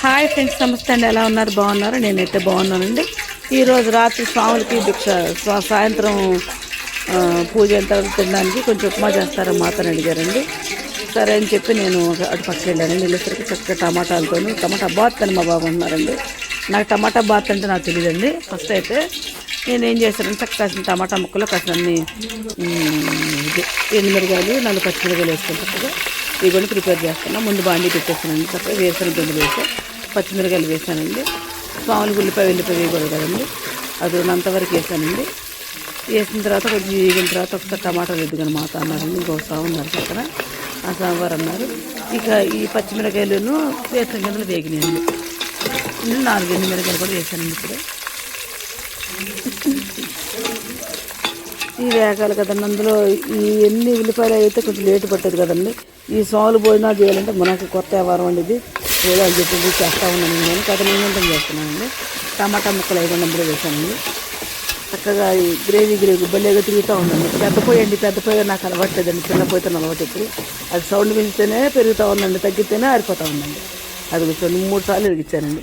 Hi friends నమస్తే అండి. ఎలా ఉన్నారు? బాగున్నారు? నేనైతే బాగున్నానండి. ఈరోజు రాత్రి స్వాములకి భిక్ష సాయంత్రం పూజ అయిన తర్వాత తినడానికి కొంచెం ఉప్మా చేస్తారా మాతని అడిగారండి. సరే అని చెప్పి నేను అటు పక్క వెళ్ళాను. వెళ్ళేసరికి చక్కగా టమాటాలతో టమాటా బాత్ అని మా బాబు అన్నారండి. నాకు టమాటా బాత్ అంటే నాకు తెలియదండి ఫస్ట్ అయితే నేను ఏం చేశానంటే చక్కగా కాసిన టమాటా ముక్కలు కాసిన అన్ని ఎండుమిరగాయలు నలుగు పచ్చిమిరగాయలు వేసుకుంటాను కదా ఇవి కూడా ప్రిపేర్ చేస్తున్నా. ముందు బాండీ పెట్టేస్తానండి. తప్ప వేసిన గింజలు వేసి. పచ్చిమిరకాయలు వేసానండి. మామూలుగా ఉల్లిపాయ వెళ్ళిపోయి వేయకూడదు కదండి. అది అంతవరకు వేసానండి. వేసిన తర్వాత కొంచెం వేగిన తర్వాత ఒకసారి టమాటాలు ఎద్దుకొని మాత అన్నారండి ఇంకో సాగు ఉన్నారు పక్కన. ఆ సాంబార్ అన్నారు. ఇక ఈ పచ్చిమిరకాయలను వేసిన గింజలు వేగినాయండి. నాలుగు ఎన్ని మిరకాయలు కూడా వేసానండి ఇప్పుడు. ఈ వేగాలి కదండి అందులో ఈ ఎన్ని ఉల్లిపాయలు అయితే కొంచెం లేటు పట్టదు కదండి. ఈ సాలు భోజనాలు చేయాలంటే మనకు కొత్త వ్యవహారం అండి ఇది. ఏదో అని చెప్పి చేస్తూ ఉన్నాను నేను. కథ చేస్తున్నానండి? టమాటా ముక్కలు ఐదు వందలు వేసానండి చక్కగా ఈ గ్రేవీ గ్రేవీ భలేగా తిరుగుతూ ఉందండి పెద్ద పొయ్యి అండి పెద్ద పొయ్యి నాకు అలవాట్లేదండి. చిన్న పొయ్యితో అలవాటు ఇప్పుడు. అది సౌండ్ పెంచితేనే పెరుగుతూ ఉందండి తగ్గితేనే ఆరిపోతూ ఉందండి. అది కొంచెం మూడు సార్లు వెలిగించానండి.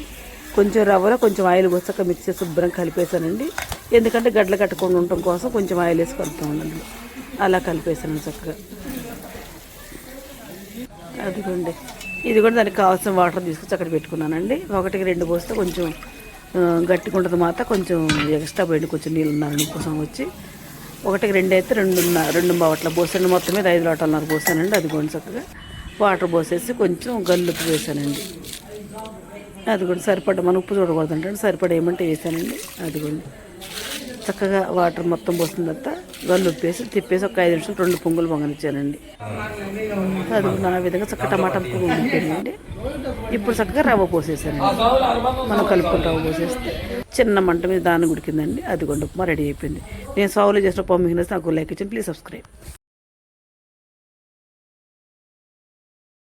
కొంచెం రవ్వలో కొంచెం ఆయిల్ పోసాక మిక్స్ శుభ్రం కలిపేసానండి ఎందుకంటే గడ్డలు కట్టకుండా ఉండటం కోసం కొంచెం ఆయిల్ వేసి కలుపుతూ ఉండండి. అలా కలిపేసాను చక్కగా. అదిగోండి. ఇది కూడా దానికి కావాల్సిన వాటర్ తీసుకొచ్చి అక్కడ పెట్టుకున్నానండి. ఒకటికి రెండు పోస్తే కొంచెం ఆ, గట్టిగా ఉంటుంది మాత. కొంచెం ఎక్స్ట్రా పోయింది కొంచెం నీళ్ళు కోసం వచ్చి. ఒకటికి రెండు అయితే రెండు రెండు బావట్ల పోసాను. మొత్తం మీద ఐదు లోటాలన్నర పోసానండి. అది కొంచెం చక్కగా. వాటర్ పోసేసి కొంచెం గల్లుపు వేసానండి అది కూడా సరిపడ. మన ఉప్పు చూడకూడదు అంటే సరిపడ ఏమంటే వేసానండి. అదిగోండి. చక్కగా వాటర్ మొత్తం పోసిన తర్వాత గల్లు ఉప్పేసి తిప్పేసి ఒక ఐదు నిమిషాలు రెండు పొంగులు పొంగనిచ్చానండి. అది ఆ విధంగా చక్కగా టమాటా పొంగు ఉడికిపోయిందండి ఇప్పుడు చక్కగా రవ్వ పోసేసానండి. మనం కలుపుకుని రవ్వ పోసేస్తే చిన్న మంట మీద దాన్ని గుడికిందండి. అదిగోండి ఉప్మా రెడీ అయిపోయింది. నేను సాగులో చేసిన పొమ్మిగిన నాకు లైక్ ఇచ్చాను ప్లీజ్ సబ్స్క్రైబ్.